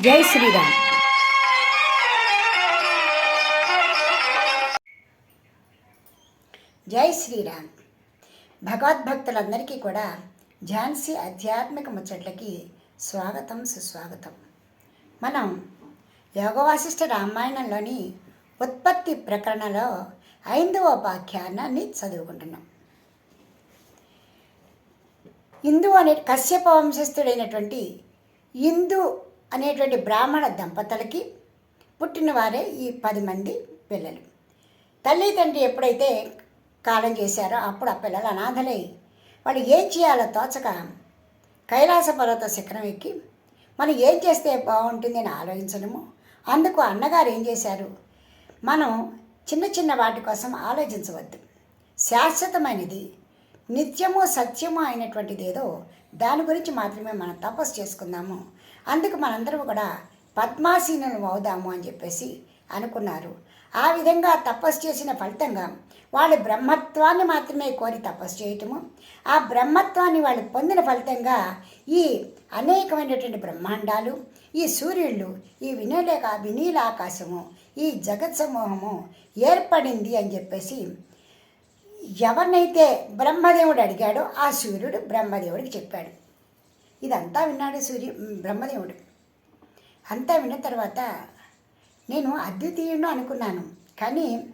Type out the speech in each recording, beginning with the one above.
జై శ్రీరామ్. జై శ్రీరామ్. భగవద్భక్తులందరికీ కూడా ఝాన్సీ ఆధ్యాత్మిక ముచ్చట్లకి స్వాగతం సుస్వాగతం. మనం యోగవాసిష్ఠ రామాయణంలోని ఉత్పత్తి ప్రకరణలో ఐదవ ఉపాఖ్యానాన్ని చదువుకుంటున్నాం. ఇందు అనే కశ్యప వంశస్థుడైనటువంటి ఇందు అనేటువంటి బ్రాహ్మణ దంపతులకి పుట్టినవారే ఈ పది మంది పిల్లలు. తల్లిదండ్రి ఎప్పుడైతే కాలం చేశారో అప్పుడు ఆ పిల్లలు అనాథలై వాళ్ళు ఏం చేయాలో తోచక కైలాస పర్వత శిఖరం ఎక్కి మనం ఏం చేస్తే బాగుంటుంది అని ఆలోచించడము. అందుకు అన్నగారు ఏం చేశారు? మనం చిన్న చిన్న వాటి కోసం ఆలోచించవద్దు. శాశ్వతమైనది నిత్యము సత్యము అయినటువంటిది ఏదో దాని గురించి మాత్రమే మనం తపస్సు చేసుకుందాము. అందుకు మనందరం కూడా పద్మాసీనులు అవుదాము అని చెప్పేసి అనుకున్నారు. ఆ విధంగా తపస్సు చేసిన ఫలితంగా వాళ్ళు బ్రహ్మత్వాన్ని మాత్రమే కోరి తపస్సు చేయటము ఆ బ్రహ్మత్వాన్ని వాళ్ళు పొందిన ఫలితంగా ఈ అనేకమైనటువంటి బ్రహ్మాండాలు ఈ సూర్యుళ్ళు ఈ వినీలేక వినీలాకాశము ఈ జగత్ సమూహము ఏర్పడింది అని చెప్పేసి ఎవరినైతే బ్రహ్మదేవుడు అడిగాడో ఆ సూర్యుడు బ్రహ్మదేవుడికి చెప్పాడు. ఇదంతా విన్నాడు సూర్య బ్రహ్మదేవుడు. అంతా విన్న తర్వాత నేను అద్వితీయుడు అనుకున్నాను. కానీ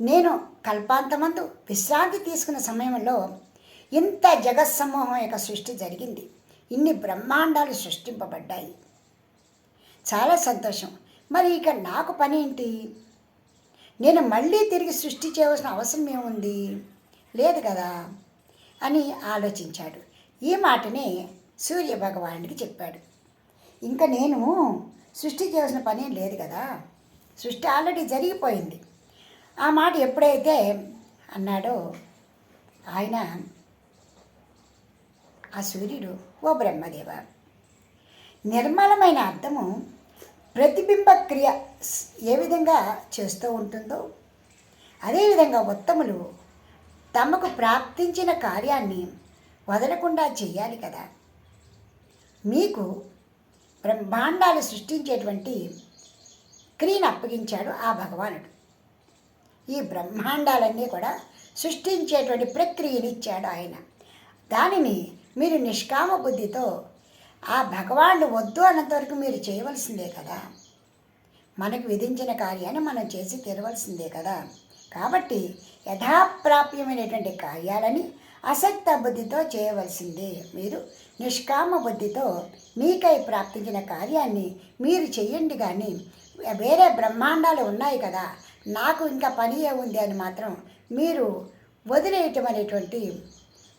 నేను కల్పాంతమందు విశ్రాంతి తీసుకున్న సమయంలో ఇంత జగత్సమూహం యొక్క సృష్టి జరిగింది. ఇన్ని బ్రహ్మాండాలు సృష్టింపబడ్డాయి. చాలా సంతోషం. మరి ఇక నాకు పని ఏంటి? నేను మళ్ళీ తిరిగి సృష్టి చేయవలసిన అవసరం ఏముంది? లేదు కదా? అని ఆలోచించాడు. ఈ మాటని సూర్య భగవానుడికి చెప్పాడు. ఇంకా నేను సృష్టి చేసిన పని లేదు కదా. సృష్టి ఆల్రెడీ జరిగిపోయింది. ఆ మాట ఎప్పుడైతే అన్నాడో ఆయన ఆ సూర్యుడు ఓ బ్రహ్మదేవ నిర్మలమైన అర్థము ప్రతిబింబ క్రియ ఏ విధంగా చేస్తూ ఉంటుందో అదేవిధంగా ఉత్తములు తమకు ప్రాప్తించిన కార్యాన్ని వదలకుండా చేయాలి కదా. మీకు బ్రహ్మాండాలు సృష్టించేటువంటి క్రియను అప్పగించాడు ఆ భగవానుడు. ఈ బ్రహ్మాండాలన్నీ కూడా సృష్టించేటువంటి ప్రక్రియని ఇచ్చాడు ఆయన. దానిని మీరు నిష్కామ బుద్ధితో ఆ భగవానుడు వద్దు అన్నంత వరకు మీరు చేయవలసిందే కదా. మనకు విధించిన కార్యాన్ని మనం చేసి తీరవలసిందే కదా. కాబట్టి యథాప్రాప్యమైనటువంటి కార్యాలని అసక్త బుద్ధితో చేయవలసిందే. మీరు నిష్కామ బుద్ధితో మీకై ప్రాప్తించిన కార్యాన్ని మీరు చెయ్యండి కానీ వేరే బ్రహ్మాండాలు ఉన్నాయి కదా నాకు ఇంకా పని ఉంది అని మాత్రం మీరు వదిలేయటం అనేటువంటి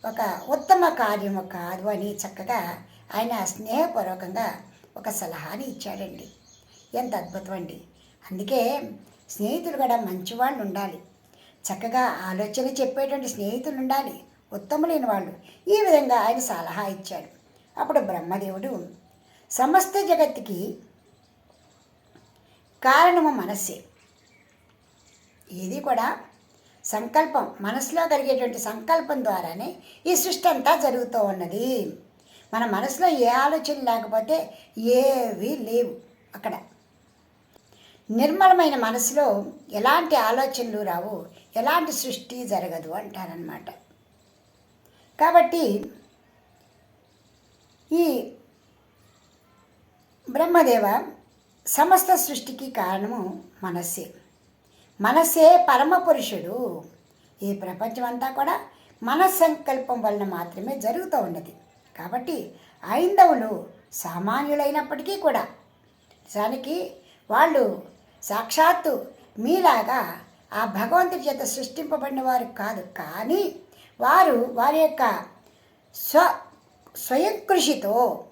ఒక ఉత్తమ కార్యము కాదు అని చక్కగా ఆయన స్నేహపూర్వకంగా ఒక సలహాని ఇచ్చాడండి. ఎంత అద్భుతం అండి. అందుకే స్నేహితులు కూడా మంచివాళ్ళు ఉండాలి. చక్కగా ఆలోచన చెప్పేటువంటి స్నేహితులు ఉండాలి. ఉత్తములైన వాళ్ళు ఈ విధంగా ఆయన సలహా ఇచ్చాడు. అప్పుడు బ్రహ్మదేవుడు సమస్త జగత్తుకి కారణము మనస్సే. ఇది కూడా సంకల్పం మనసులో కలిగేటువంటి సంకల్పం ద్వారానే ఈ సృష్టి అంతా జరుగుతూ ఉన్నది. మన మనసులో ఏ ఆలోచన లేకపోతే ఏవి లేవు అక్కడ. నిర్మలమైన మనసులో ఎలాంటి ఆలోచనలు రావు ఎలాంటి సృష్టి జరగదు అంటారనమాట కాబట్టి ఈ బ్రహ్మదేవ సమస్త సృష్టికి కారణము మనస్సే. మనస్సే పరమ పురుషుడు. ఈ ప్రపంచమంతా కూడా మనస్సంకల్పం వలన మాత్రమే జరుగుతూ ఉన్నది. కాబట్టి ఐందవులు సామాన్యులైనప్పటికీ కూడా నిజానికి వాళ్ళు సాక్షాత్తు మీలాగా ఆ భగవంతుడి చేత సృష్టింపబడిన వారు కాదు. కానీ వారు వారి యొక్క స్వ స్వయం కృషితో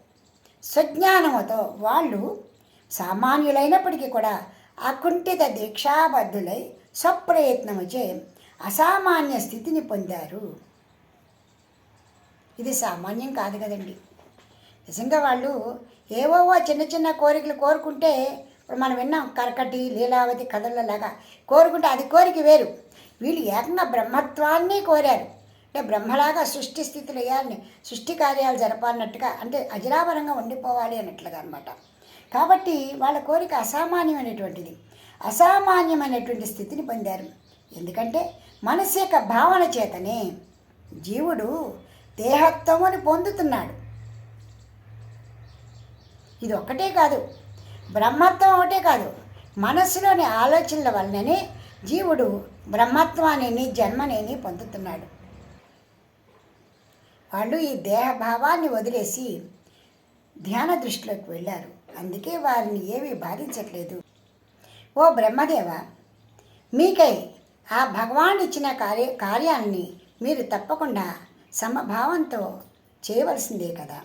స్వజ్ఞానముతో వాళ్ళు సామాన్యులైనప్పటికీ కూడా అకుంఠిత దీక్షాబద్ధులై స్వప్రయత్నముచే అసామాన్య స్థితిని పొందారు. ఇది సామాన్యం కాదు కదండి. నిజంగా వాళ్ళు ఏవోవో చిన్న చిన్న కోరికలు కోరుకుంటే ఇప్పుడు మనం విన్నాం కరకటి లీలావతి కథలలాగా కోరుకుంటే అది కోరిక వేరు. వీళ్ళు ఏకంగా బ్రహ్మత్వాన్ని కోరారు. అంటే బ్రహ్మలాగా సృష్టి స్థితులు వేయాలని సృష్టి కార్యాలు జరపాలన్నట్టుగా అంటే అజరావరంగా ఉండిపోవాలి అన్నట్లుగా అనమాట కాబట్టి వాళ్ళ కోరిక అసామాన్యమైనటువంటిది. అసామాన్యమైనటువంటి స్థితిని పొందారు. ఎందుకంటే మనసు యొక్క భావన చేతనే జీవుడు దేహత్వముని పొందుతున్నాడు. ఇది ఒక్కటే కాదు. బ్రహ్మత్వం ఒకటే కాదు. మనస్సులోని ఆలోచనల వలననే జీవుడు బ్రహ్మత్వాన్ని జన్మనేని పొందుతున్నాడు. వాళ్ళు ఈ దేహభావాన్ని వదిలేసి ధ్యాన దృష్టిలోకి వెళ్ళారు. అందుకే వారిని ఏమీ బాధించట్లేదు. ఓ బ్రహ్మదేవ మీకై ఆ భగవాన్ ఇచ్చిన కార్య కార్యాన్ని మీరు తప్పకుండా సమభావంతో చేయవలసిందే కదా.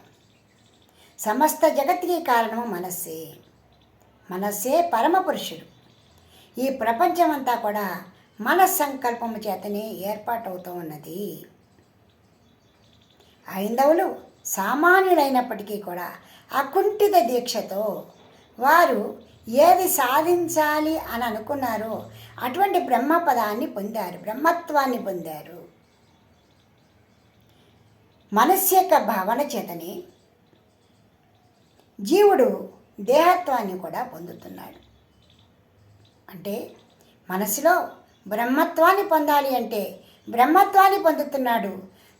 సమస్త జగత్తుకి కారణము మనస్సే. మనస్సే పరమ పురుషుడు. ఈ ప్రపంచమంతా కూడా మనస్సంకల్పము చేతనే ఏర్పాటవుతూ ఉన్నది. హైందవులు సామాన్యులైనప్పటికీ కూడా అకుంఠిత దీక్షతో వారు ఏది సాధించాలి అని అనుకున్నారో అటువంటి బ్రహ్మపదాన్ని పొందారు బ్రహ్మత్వాన్ని పొందారు. మనస్సు యొక్క భావన చేతనే జీవుడు దేహత్వాన్ని కూడా పొందుతున్నాడు. అంటే మనసులో బ్రహ్మత్వాన్ని పొందాలి అంటే బ్రహ్మత్వాన్ని పొందుతున్నాడు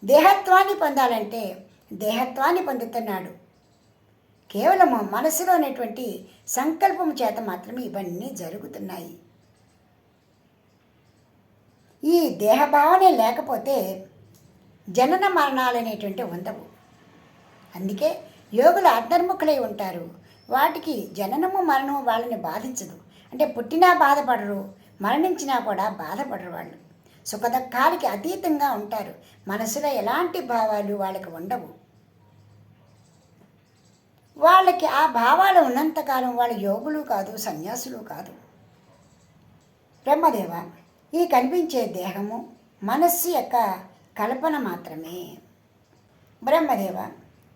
దేహత్వాన్ని పొందాలంటే దేహత్వాన్ని పొందుతున్నాడు. కేవలము మనసులోనేటువంటి సంకల్పం చేత మాత్రమే ఇవన్నీ జరుగుతున్నాయి. ఈ దేహభావనే లేకపోతే జనన మరణాలు అనేటువంటి ఉండవు. అందుకే యోగులు అంతర్ముఖులై ఉంటారు. వాటికి జననము మరణము వాళ్ళని బాధించదు. అంటే పుట్టినా బాధపడరు మరణించినా కూడా బాధపడరు వాళ్ళు. సుఖదుఖాలకి అతీతంగా ఉంటారు. మనసులో ఎలాంటి భావాలు వాళ్ళకి ఉండవు. వాళ్ళకి ఆ భావాలు ఉన్నంతకాలం వాళ్ళ యోగులు కాదు సన్యాసులు కాదు. బ్రహ్మదేవ ఈ కనిపించే దేహము మనస్సు యొక్క కల్పన మాత్రమే. బ్రహ్మదేవ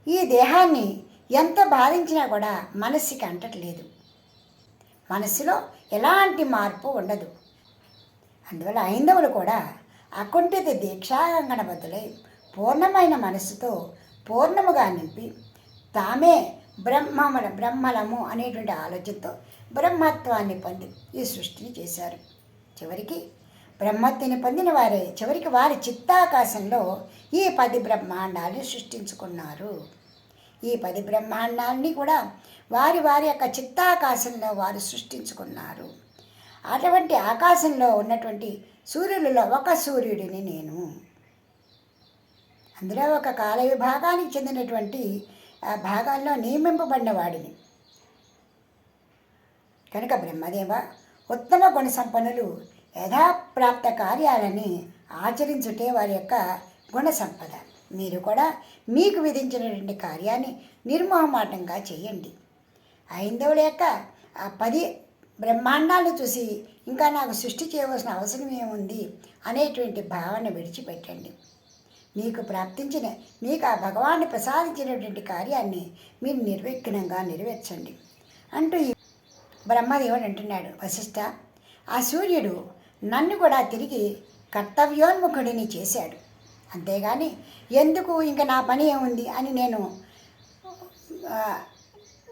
ఈ దేహాన్ని ఎంత బాధించినా కూడా మనస్సుకి అంటట్లేదు. మనసులో ఎలాంటి మార్పు ఉండదు. అందువల్ల హైందవులు కూడా అకుంఠిత దీక్షాంగణబద్ధులై పూర్ణమైన మనస్సుతో పూర్ణముగా నింపి తామే బ్రహ్మముల బ్రహ్మలము అనేటువంటి ఆలోచనతో బ్రహ్మత్వాన్ని పొంది ఈ సృష్టిని చేశారు. చివరికి బ్రహ్మత్తిని పొందిన వారే చివరికి వారి చిత్తాకాశంలో ఈ పది బ్రహ్మాండాలు సృష్టించుకున్నారు. ఈ పది బ్రహ్మాండాన్ని కూడా వారి వారి యొక్క చిత్తాకాశంలో వారు సృష్టించుకున్నారు. అటువంటి ఆకాశంలో ఉన్నటువంటి సూర్యులలో ఒక సూర్యుడిని నేను. అందులో ఒక కాల విభాగానికి చెందినటువంటి ఆ భాగాల్లో నియమింపబడిన వాడిని. కనుక బ్రహ్మదేవ ఉత్తమ గుణ సంపన్నులు యథాప్రాప్త కార్యాలని ఆచరించుటే వారి యొక్క గుణ సంపద. మీరు కూడా మీకు విధించినటువంటి కార్యాన్ని నిర్మోహమాటంగా చేయండి. ఐందవుల యొక్క ఆ పది బ్రహ్మాండాలు చూసి ఇంకా నాకు సృష్టి చేయవలసిన అవసరం ఏముంది అనేటువంటి భావన విడిచిపెట్టండి. మీకు ప్రాప్తించిన మీకు ఆ భగవాన్ని ప్రసాదించినటువంటి కార్యాన్ని మీరు నిర్విఘ్నంగా నెరవేర్చండి. అంటూ బ్రహ్మదేవుడు అంటున్నాడు వశిష్ఠ ఆ సూర్యుడు నన్ను కూడా తిరిగి కర్తవ్యోన్ముఖుడిని చేశాడు. అంతేగాని ఎందుకు ఇంకా నా పని ఏముంది అని నేను ఆ,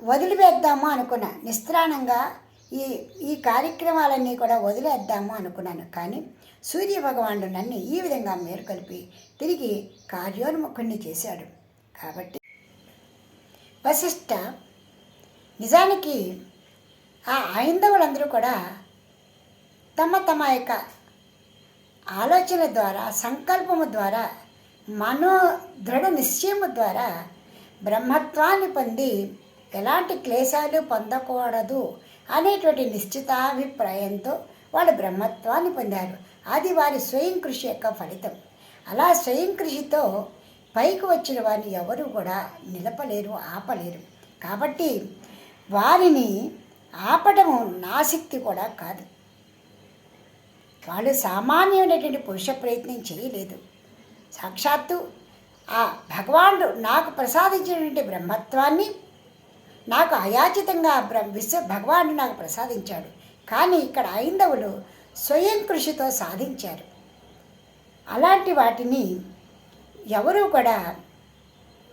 వదిలివేద్దాము అనుకున్నా. నిస్త్రాణంగా ఈ ఈ కార్యక్రమాలన్నీ కూడా వదిలేద్దాము అనుకున్నాను. కానీ సూర్య భగవానుడు నన్ను ఈ విధంగా మేలుకొలిపి తిరిగి కార్యోన్ముఖుణ్ణి చేశాడు. కాబట్టి వశిష్ట నిజానికి ఆ ఐందవులందరూ కూడా తమ తమ యొక్క ఆలోచన ద్వారా సంకల్పము ద్వారా మనో దృఢ నిశ్చయము ద్వారా బ్రహ్మత్వాన్ని పొంది ఎలాంటి క్లేశాలు పొందకూడదు అనేటువంటి నిశ్చితాభిప్రాయంతో వాళ్ళు బ్రహ్మత్వాన్ని పొందారు అది వారి స్వయం కృషి యొక్క ఫలితం. అలా స్వయం కృషితో పైకి వచ్చిన వారిని ఎవరు కూడా నిలపలేరు ఆపలేరు. కాబట్టి వారిని ఆపటము నాశక్తి కూడా కాదు. వాళ్ళు సామాన్యమైనటువంటి పురుష ప్రయత్నం చేయలేదు. సాక్షాత్తు ఆ భగవానుడు నాకు ప్రసాదించినటువంటి బ్రహ్మత్వాన్ని నాకు అయాచితంగా బ్ర విశ్వ భగవానుడు నాకు ప్రసాదించాడు. కానీ ఇక్కడ ఐందవులు స్వయం కృషితో సాధించారు. అలాంటి వాటిని ఎవరూ కూడా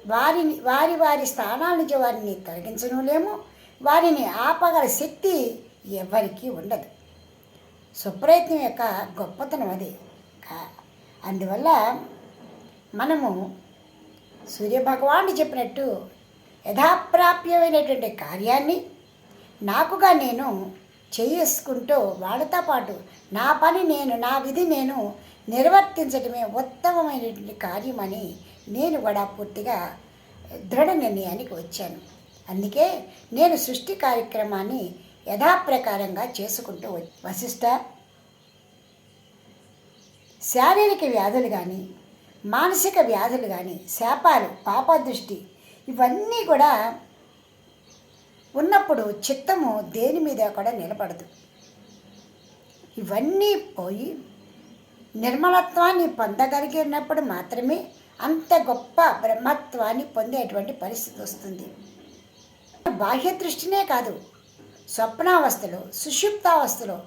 వారిని వారి వారి స్థానాల నుంచి వారిని తొలగించను లేము వారిని ఆపగల శక్తి ఎవరికీ ఉండదు. సుప్రయత్నం యొక్క గొప్పతనం అది. కా- అందువల్ల మనము సూర్యభగవానుడు చెప్పినట్టు యథాప్రాప్యమైనటువంటి కార్యాన్ని నాకుగా నేను చేసుకుంటూ వాళ్ళతో పాటు నా పని నేను నా విధి నేను నిర్వర్తించడమే ఉత్తమమైనటువంటి కార్యమని నేను కూడా పూర్తిగా దృఢ నిర్ణయానికి వచ్చాను. అందుకే నేను సృష్టి కార్యక్రమాన్ని యథాప్రకారంగా చేసుకుంటూ వశిష్ట శారీరక వ్యాధులు కానీ మానసిక వ్యాధులు కానీ శాపాలు పాపదృష్టి ఇవన్నీ కూడా ఉన్నప్పుడు చిత్తము దేని మీద కూడా నిలబడదు. ఇవన్నీ పోయి నిర్మలత్వాన్ని పొందగలిగినప్పుడు మాత్రమే అంత గొప్ప బ్రహ్మత్వాన్ని పొందేటువంటి పరిస్థితి వస్తుంది. బాహ్య దృష్టినే కాదు స్వప్నావస్థలో సుషుప్తావస్థలో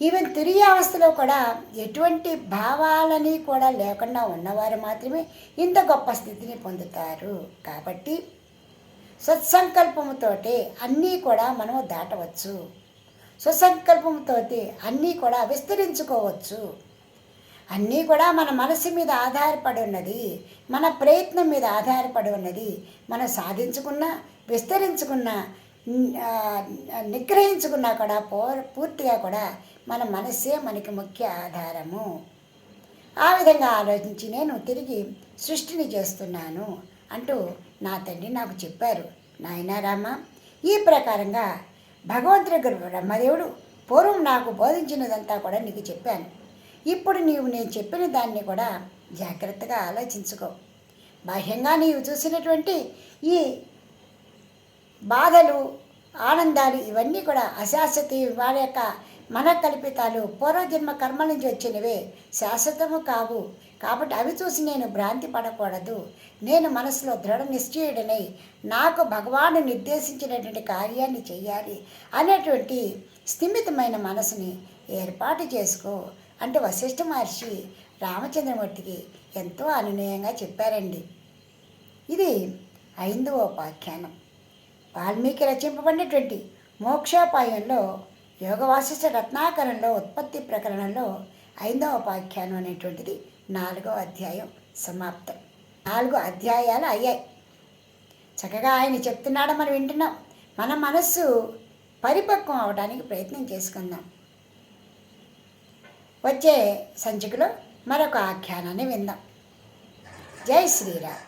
ఈవెన్ తురియావస్థలో కూడా ఎటువంటి భావాలని కూడా లేకుండా ఉన్నవారు మాత్రమే ఇంత గొప్ప స్థితిని పొందుతారు. కాబట్టి సత్సంకల్పముతోటి అన్నీ కూడా మనము దాటవచ్చు. స్వసంకల్పంతోటి అన్నీ కూడా విస్తరించుకోవచ్చు. అన్నీ కూడా మన మనసు మీద ఆధారపడి ఉన్నది మన ప్రయత్నం మీద ఆధారపడి ఉన్నది మనం సాధించుకున్న విస్తరించుకున్న నిగ్రహించుకున్నా కూడా పూ పూర్తిగా కూడా మన మనస్సే మనకి ముఖ్య ఆధారము. ఆ విధంగా ఆలోచించి నేను తిరిగి సృష్టిని చేస్తున్నాను అంటూ నా తండ్రి నాకు చెప్పారు. నాయనారామ ఈ ప్రకారంగా భగవంతుడి బ్రహ్మదేవుడు పూర్వం నాకు బోధించినదంతా కూడా నీకు చెప్పాను. ఇప్పుడు నీవు నేను చెప్పిన దాన్ని కూడా జాగ్రత్తగా ఆలోచించుకో. బాహ్యంగా నీవు చూసినటువంటి ఈ బాధలు ఆనందాలు ఇవన్నీ కూడా అశాశ్వతి వారి యొక్క మన కల్పితాలు పూర్వజన్మ కర్మల నుంచి వచ్చినవే. శాశ్వతము కావు. కాబట్టి అవి చూసి నేను భ్రాంతి పడకూడదు. నేను మనసులో దృఢ నిశ్చయుడనై నాకు భగవాను నిర్దేశించినటువంటి కార్యాన్ని చేయాలి అనేటువంటి స్థిమితమైన మనసుని ఏర్పాటు చేసుకో అంటే వశిష్ఠ మహర్షి రామచంద్రమూర్తికి ఎంతో అనునయంగా చెప్పారండి. ఇది ఐదవ ఉపాఖ్యానం. వాల్మీకి రచింపబడినటువంటి మోక్షోపాయంలో యోగ వాసిష్ఠ రత్నాకరంలో ఉత్పత్తి ప్రకరణంలో ఐదవ ఉపాఖ్యానం అనేటువంటిది నాలుగో అధ్యాయం సమాప్తం. నాలుగు అధ్యాయాలు అయ్యాయి. చక్కగా ఆయన చెప్తున్నాడు మనం వింటున్నాం. మన మనస్సు పరిపక్వం అవడానికి ప్రయత్నం చేసుకుందాం. వచ్చే సంచికలో మరొక ఆఖ్యానాన్ని విందాం. జై శ్రీరామ్.